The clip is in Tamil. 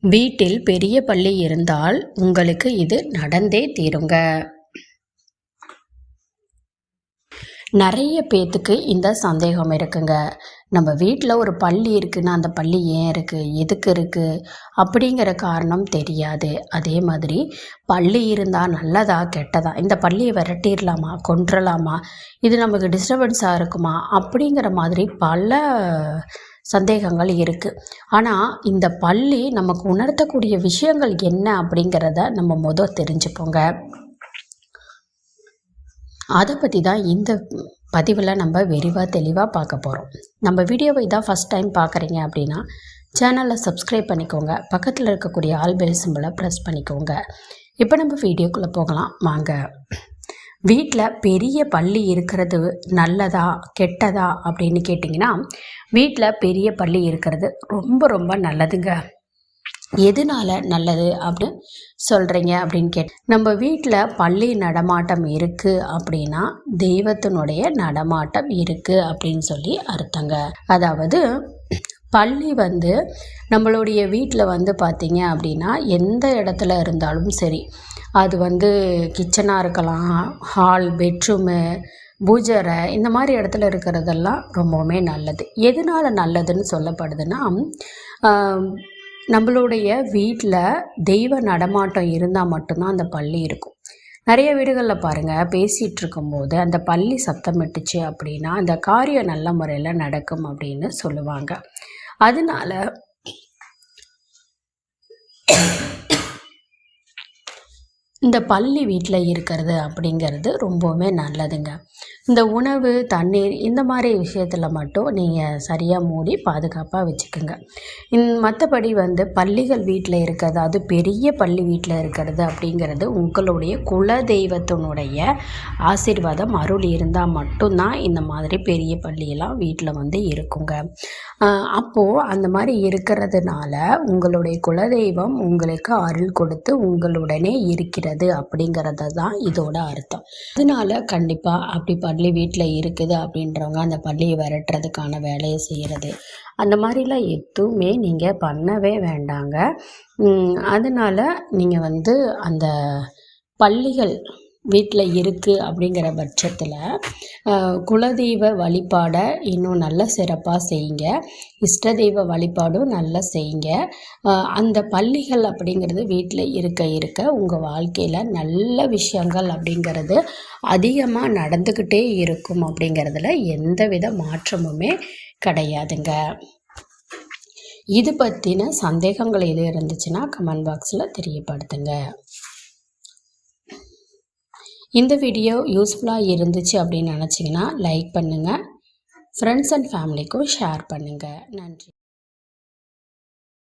வீட்டில் பெரிய பள்ளி இருந்தால் உங்களுக்கு இது நடந்தே தீருங்க. நிறைய பேத்துக்கு இந்த சந்தேகம் இருக்குங்க. நம்ம வீட்டில் ஒரு பள்ளி இருக்குன்னா அந்த பள்ளி ஏன் இருக்குது எதுக்கு இருக்குது அப்படிங்கிற காரணம் தெரியாது. அதே மாதிரி பள்ளி இருந்தால் நல்லதா கெட்டதா? இந்த பள்ளியை விரட்டிடலாமா? கொன்றலாமா? இது நமக்கு டிஸ்டர்பன்ஸாக இருக்குமா? அப்படிங்கிற மாதிரி பல சந்தேகங்கள் இருக்குது ஆனால் இந்த பள்ளி நமக்கு உணர்த்தக்கூடிய விஷயங்கள் என்ன அப்படிங்கிறத நம்ம முதல் தெரிஞ்சுப்போங்க அதை பற்றி தான் இந்த பதிவில் நம்ம விரிவாக தெளிவாக பார்க்க போகிறோம் நம்ம வீடியோவை தான் ஃபஸ்ட் டைம் பார்க்குறீங்க அப்படின்னா சேனலை சப்ஸ்கிரைப் பண்ணிக்கோங்க. பக்கத்தில் இருக்கக்கூடிய ஆல் பெல் சிம்பிளை ப்ரெஸ் பண்ணிக்கோங்க. இப்போ நம்ம வீடியோக்குள்ளே போகலாம். வாங்க. வீட்டில் பெரிய பள்ளி இருக்கிறது நல்லதா கெட்டதா அப்படின்னு கேட்டிங்கன்னா வீட்டில் பெரிய பள்ளி இருக்கிறது ரொம்ப ரொம்ப நல்லதுங்க. எதனால நல்லது அப்படின்னு சொல்கிறீங்க அப்படின்னு கேட் நம்ம வீட்டில் பள்ளி நடமாட்டம் இருக்குது அப்படின்னா தெய்வத்தினுடைய நடமாட்டம் இருக்குது அப்படின்னு சொல்லி அர்த்தங்க. அதாவது பள்ளி வந்து நம்மளுடைய வீட்டில் வந்து பார்த்திங்க அப்படின்னா எந்த இடத்துல இருந்தாலும் சரி. அது வந்து கிச்சனாக இருக்கலாம் ஹால் பெட்ரூமு பூஜரை இந்த மாதிரி இடத்துல இருக்கிறதெல்லாம் ரொம்பவுமே நல்லது. எதனால் நல்லதுன்னு சொல்லப்படுதுன்னா நம்மளுடைய வீட்டில் தெய்வ நடமாட்டம் இருந்தால் மட்டும்தான் அந்த பள்ளி இருக்கும். நிறைய வீடுகளில் பாருங்கள் பேசிகிட்டு இருக்கும்போது அந்த பள்ளி சத்தமிட்டுச்சு அப்படின்னா அந்த காரியம் நல்ல முறையில் நடக்கும் அப்படின்னு சொல்லுவாங்க. அதனால இந்த பள்ளி வீட்டில் இருக்கிறது அப்படிங்கிறது ரொம்பவுமே நல்லதுங்க. இந்த உணவு தண்ணீர் இந்த மாதிரி விஷயத்தில் மட்டும் நீங்கள் சரியாக மூடி பாதுகாப்பாக வச்சுக்கோங்க. இன் மற்றபடி வந்து பள்ளிகள் வீட்டில் இருக்கிறது அது பெரிய பள்ளி வீட்டில் இருக்கிறது அப்படிங்கிறது உங்களுடைய குல தெய்வத்தினுடைய ஆசீர்வாதம் அருள் இருந்தால் மட்டும்தான் இந்த மாதிரி பெரிய பள்ளியெல்லாம் வீட்டில் வந்து இருக்குங்க. அப்போது அந்த மாதிரி இருக்கிறதுனால உங்களுடைய குலதெய்வம் உங்களுக்கு அருள் கொடுத்து உங்களுடனே இருக்கிறது அப்படிங்கிறது தான் இதோட அர்த்தம். அதனால கண்டிப்பாக அப்படி பள்ளி வீட்டில் இருக்குது அப்படின்றவங்க அந்த பள்ளியை விரட்டுறதுக்கான வேலையை செய்கிறது அந்த மாதிரிலாம் எதுவுமே நீங்கள் பண்ணவே வேண்டாங்க. அதனால் நீங்கள் வந்து அந்த பள்ளிகள் வீட்டில் இருக்குது அப்படிங்கிற பட்சத்தில் குலதெய்வ வழிபாடை இன்னும் நல்ல சிறப்பாக செய்யுங்க. இஷ்ட தெய்வ வழிபாடும் நல்லா செய்யுங்க. அந்த பள்ளிகள் அப்படிங்கிறது வீட்டில் இருக்க இருக்க உங்கள் வாழ்க்கையில் நல்ல விஷயங்கள் அப்படிங்கிறது அதிகமாக நடந்துக்கிட்டே இருக்கும் அப்படிங்கிறதுல எந்த வித மாற்றமுமே கிடையாதுங்க. இது பற்றின சந்தேகங்கள் எது இருந்துச்சுன்னா கமெண்ட் பாக்ஸில் தெரியப்படுத்துங்க. இந்த வீடியோ யூஸ்ஃபுல்லாக இருந்துச்சு அப்படின்னு நினச்சிங்கன்னா லைக் பண்ணுங்கள் ஃப்ரெண்ட்ஸ் அண்ட் ஃபேமிலிக்கும் ஷேர் பண்ணுங்கள் நன்றி.